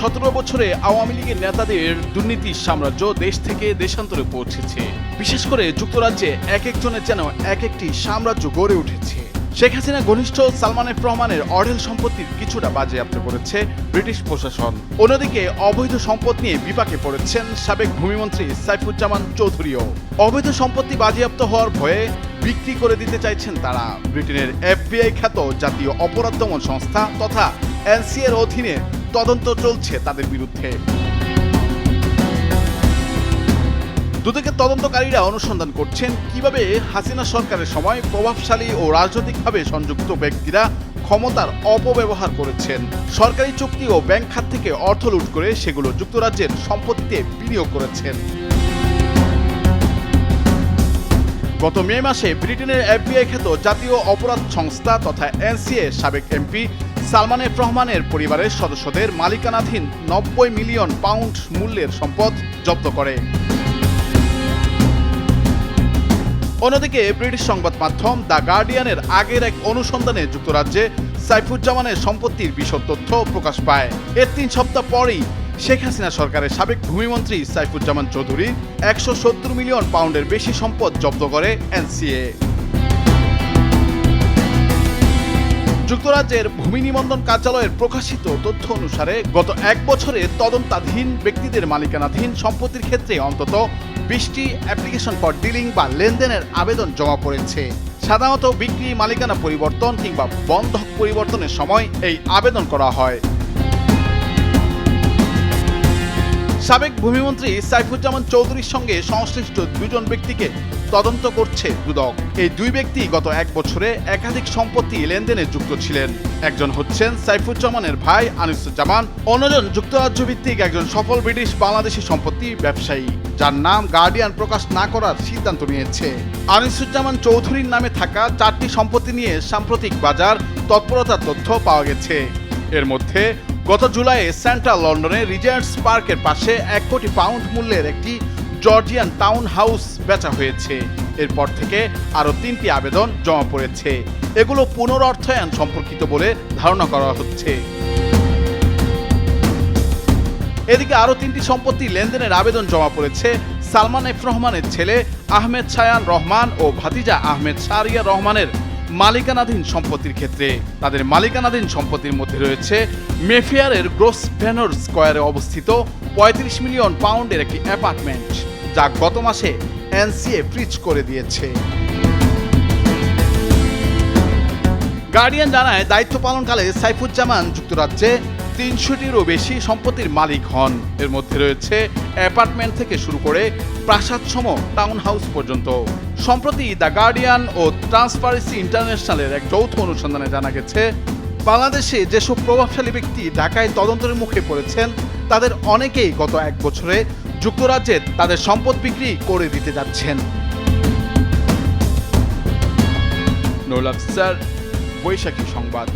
সতেরো বছরে আওয়ামী লীগের নেতাদের দুর্নীতির সাম্রাজ্য দেশ থেকে দেশান্তরে পৌঁছেছে। বিশেষ করে যুক্তরাজ্যে এক একজনের যেন এক একটি সাম্রাজ্য গড়ে উঠেছে। শেখ হাসিনা, ঘনিষ্ঠ সালমানের রহমানের অঢেল সম্পত্তির কিছুটা বাজেয়াপ্ত করেছে ব্রিটিশ প্রশাসন। অন্যদিকে অবৈধ সম্পদ নিয়ে বিপাকে পড়েছেন সাবেক ভূমিমন্ত্রী সাইফুজ্জামান চৌধুরীও। অবৈধ সম্পত্তি বাজেয়াপ্ত হওয়ার ভয়ে বিক্রি করে দিতে চাইছেন তারা। ব্রিটেনের এফবিআই খ্যাত জাতীয় অপরাধ দমন সংস্থা তথা এনসিএর অধীনে তদন্ত চলছে তাদের বিরুদ্ধে। দুদকে তদন্তকারীরা অনুসন্ধান করছেন কীভাবে হাসিনা সরকারের সময় প্রভাবশালী ও রাজনৈতিকভাবে সংযুক্ত ব্যক্তিরা ক্ষমতার অপব্যবহার করেছেন। সরকারি চুক্তি ও ব্যাংক খাত থেকে অর্থ লুট করে সেগুলো যুক্তরাজ্যের সম্পত্তিতে বিনিয়োগ করেছেন। গত মে মাসে ব্রিটেনের এফবিআই খ্যাত জাতীয় অপরাধ সংস্থা তথা এনসিএ সাবেক এমপি সালমান এফ রহমানের পরিবারের সদস্যদের মালিকানাধীন নব্বই মিলিয়ন পাউন্ড মূল্যের সম্পদ জব্দ করে। অন্যদিকে ব্রিটিশ সংবাদ মাধ্যম দ্য গার্ডিয়ানের আগের এক অনুসন্ধানে যুক্তরাজ্যে সাইফুজ্জামানের সম্পত্তির বিশদ তথ্য প্রকাশ পায়। এর তিন সপ্তাহ পরেই শেখ হাসিনা সরকারের সাবেক ভূমিমন্ত্রী সাইফুজ্জামান চৌধুরী একশো সত্তর মিলিয়ন পাউন্ডের বেশি সম্পদ জব্দ করে এনসিএ। যুক্তরাজ্যের ভূমি নিবন্ধন কার্যালয়ের প্রকাশিত তথ্য অনুসারে, গত এক বছরে তদন্তাধীন ব্যক্তিদের মালিকানাধীন সম্পত্তির ক্ষেত্রে অন্তত বিশটি অ্যাপ্লিকেশন ফর ডিলিং বা লেনদেনের আবেদন জমা পড়েছে। সাধারণত বিক্রি, মালিকানা পরিবর্তন কিংবা বন্ধক পরিবর্তনের সময় এই আবেদন করা হয়। সাবেক ভূমিমন্ত্রী সাইফুজ্জামান চৌধুরীর সঙ্গে সংশ্লিষ্ট দুজন ব্যক্তিকে তদন্ত করছে দুদক। এই দুই ব্যক্তি গত এক বছরে একাধিক সম্পত্তি লেনদেনে যুক্ত ছিলেন। একজন হচ্ছেন সাইফুজ্জামানের ভাই আনিসুজ্জামান, অন্যজন যুক্তরাজ্য ভিত্তিক একজন সফল ব্রিটিশ বাংলাদেশি সম্পত্তি ব্যবসায়ী, যার নাম গার্ডিয়ান প্রকাশ না করার সিদ্ধান্ত নিয়েছে। আনিসুজ্জামান চৌধুরীর নামে থাকা চারটি সম্পত্তি নিয়ে সাম্প্রতিক বাজার তৎপরতার তথ্য পাওয়া গেছে। এর মধ্যে গত জুলাইয়ে সেন্ট্রাল লন্ডনে রিজেন্টস পার্কের পাশে এক কোটি পাউন্ড মূল্যের একটি জর্জিয়ান টাউন হাউস বেচা হয়েছে। এরপর থেকে আরও তিনটি আবেদন জমা পড়েছে। এগুলো পুনরর্থায়ন সম্পর্কিত বলে ধারণা করা হচ্ছে। এদিকে আরও তিনটি সম্পত্তি লেনদেনের আবেদন জমা পড়েছে সালমান এফ রহমানের ছেলে আহমেদ ছায়ান রহমান ও ভাতিজা আহমেদ সারিয়া রহমানের মালিকানাধীন সম্পত্তির ক্ষেত্রে তাদের মালিকানাধীন সম্পত্তির মধ্যে রয়েছে মেফিয়ারের গ্রোস ভ্যানর স্কোয়ারে অবস্থিত পঁয়ত্রিশ মিলিয়ন পাউন্ডের একটি অ্যাপার্টমেন্ট, যা গত মাসে এনসিএ ফ্রিজ করে দিয়েছে। গার্ডিয়ান জানায়, দায়িত্ব পালনকালে সাইফুজ্জামান যুক্তরাজ্যে তিনশোটিরও বেশি সম্পত্তির মালিক হন। এর মধ্যে রয়েছে অ্যাপার্টমেন্ট থেকে শুরু করে প্রাসাদসম টাউন হাউস পর্যন্ত। সম্প্রতি দ্য গার্ডিয়ান ও ট্রান্সপারেন্সি ইন্টারন্যাশনালের এক যৌথ অনুসন্ধানে জানা গেছে, বাংলাদেশে যেসব প্রভাবশালী ব্যক্তি ঢাকায় তদন্তের মুখে পড়েছেন, তাদের অনেকেই গত এক বছরে যুক্তরাজ্যে তাদের সম্পদ বিক্রি করে দিতে যাচ্ছেন। নোলাফ স্যার। বৈশাখী সংবাদ।